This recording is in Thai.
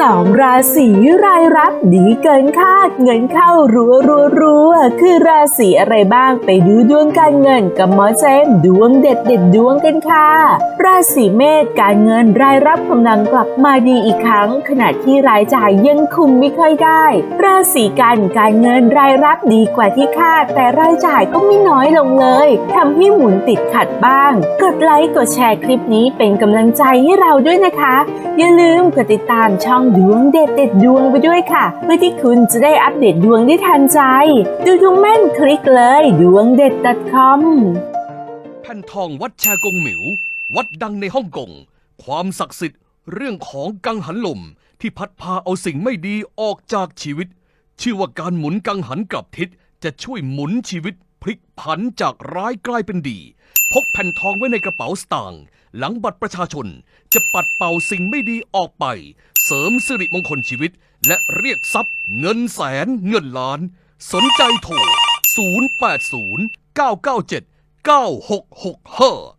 สองราศีรายรับดีเกินคา ดเงินเข้ารัวรัวรัวคือราศีอะไรบ้างไปดูดวงการเงินกับหมอเจมดวงเด็ดเด็ดดวงกันค่ะ ราศีเมษการเงินรายรับกำลังกลับมาดีอีกครั้ง ขณะที่รายจ่ายยังคุมไม่ค่อยได้ ราศีกันการเงินรายรับดีกว่าที่คาด แต่รายจ่ายก็ไม่น้อยลงเลยทำให้หมุนติดขัดบ้าง กดไลค์กดแชร์คลิปนี้เป็นกำลังใจให้เราด้วยนะคะ อย่าลืมกดติดตามช่องดวงเด็ดเด็ดดวงไปด้วยค่ะเพื่อที่คุณจะได้อัปเดตดวงได้ทันใจ ดูดวงแม่นคลิกเลยดวงเด็ด .com แผ่นทองวัดแชกงหมิว วัดดังในฮ่องกง ความศักดิ์สิทธิ์ เรื่องของกังหันลม ที่พัดพาเอาสิ่งไม่ดีออกจากชีวิต ชื่อว่าการหมุนกังหันกลับทิศจะช่วยหมุนชีวิตพลิกผันจากร้ายกลายเป็นดี พกแผ่นทองไว้ในกระเป๋าสตางค์หลังบัตรประชาชน จะปัดเป่าสิ่งไม่ดีออกไป เสริมสิริมงคลชีวิต และเรียกทรัพย์เงินแสนเงินล้าน สนใจโทร 080 997 9665